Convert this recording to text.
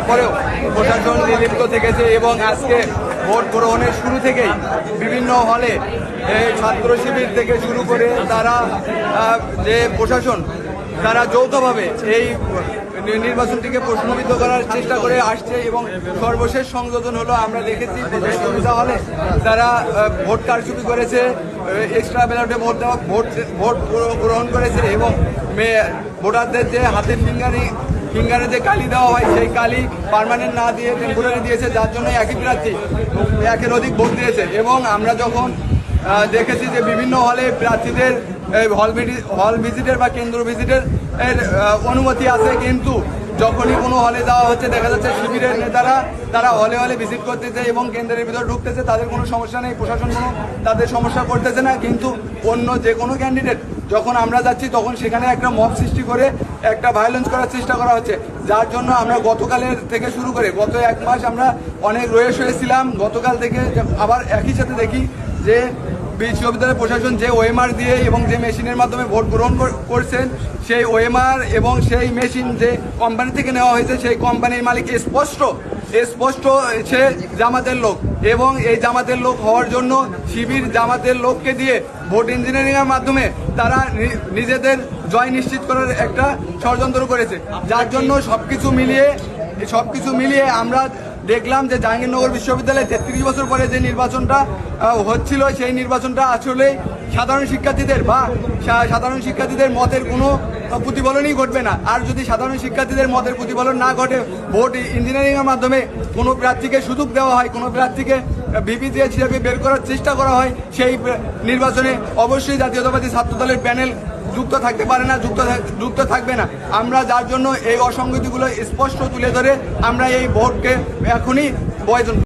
তারপরেও প্রশাসন নির্লিপ্ত থেকেছে এবং আজকে ভোট গ্রহণের শুরু থেকেই বিভিন্ন হলে ছাত্র শিবির থেকে শুরু করে তারা যে প্রশাসন, তারা যৌথভাবে এই নির্বাচনটিকে প্রশ্নবিদ্ধ করার চেষ্টা করে আসছে এবং সর্বশেষ সংযোজন হলো আমরা দেখেছি সুবিধা হলে তারা ভোট কারচুপি করেছে এক্সট্রা ব্যালটে ভোট দেওয়া, ভোট ভোট গ্রহণ করেছে এবং ভোটারদের যে হাতের ফিঙ্গারিং ফিঙ্গারে যে কালি দেওয়া হয়, সেই কালি পারমানেন্ট না দিয়ে টেম্পোরারি দিয়েছে, যার জন্য একই প্রার্থী, একের অধিক ভোট দিয়েছে। এবং আমরা যখন দেখেছি যে বিভিন্ন হলে প্রার্থীদের হল হল ভিজিটের বা কেন্দ্র ভিজিটের, এর অনুমতি আছে, কিন্তু যখনই কোনো হলে যাওয়া হচ্ছে, দেখা যাচ্ছে শিবিরের নেতারা, তারা হলে হলে ভিজিট করতেছে এবং কেন্দ্রের ভিতরে ঢুকতেছে। তাদের কোনো সমস্যা নেই, প্রশাসন কোনো তাদের সমস্যা করতেছে না। কিন্তু অন্য যে কোনো ক্যান্ডিডেট যখন আমরা যাচ্ছি, তখন সেখানে একটা মব সৃষ্টি করে একটা ভায়োলেন্স করার চেষ্টা করা হচ্ছে। যার জন্য আমরা গতকালের থেকে শুরু করে গত এক মাস আমরা অনেক রয়েস হয়েছিলাম। গতকাল থেকে আবার একই সাথে দেখি যে বিশ্ববিদ্যালয় প্রশাসন যে ওএমআর দিয়ে এবং যে মেশিনের মাধ্যমে ভোট গ্রহণ কর- করছেন, সেই ওএমআর এবং সেই মেশিন যে কোম্পানি থেকে নেওয়া হয়েছে, সেই কোম্পানির মালিক স্পষ্ট স্পষ্ট সে জামাতের লোক এবং এই জামাতের লোক হওয়ার জন্য শিবির জামাতের লোককে দিয়ে ভোট ইঞ্জিনিয়ারিংয়ের মাধ্যমে তারা নিজেদের জয় নিশ্চিত করার একটা ষড়যন্ত্র করেছে। যার জন্য সব কিছু মিলিয়ে সব কিছু মিলিয়ে আমরা দেখলাম যে জাহাঙ্গীরনগর বিশ্ববিদ্যালয়ে তেত্রিশ বছর পরে যে নির্বাচনটা হচ্ছিল, সেই নির্বাচনটা আসলে সাধারণ শিক্ষার্থীদের বা সাধারণ শিক্ষার্থীদের মতের কোনো প্রতিফলনই ঘটবে না। আর যদি সাধারণ শিক্ষার্থীদের মতের প্রতিফলন না ঘটে, ভোট ইঞ্জিনিয়ারিংয়ের মাধ্যমে কোনো প্রার্থীকে সুযোগ দেওয়া হয়, কোনো প্রার্থীকে বিপিজিএ হিসেবে বের করার চেষ্টা করা হয়, সেই নির্বাচনে অবশ্যই জাতীয়তাবাদী ছাত্র দলের প্যানেল যুক্ত থাকতে পারে না, যুক্ত যুক্ত থাকবে না। আমরা যার জন্য এই অসঙ্গতিগুলো স্পষ্ট তুলে ধরে আমরা এই ভোটকে এখনই বয়জন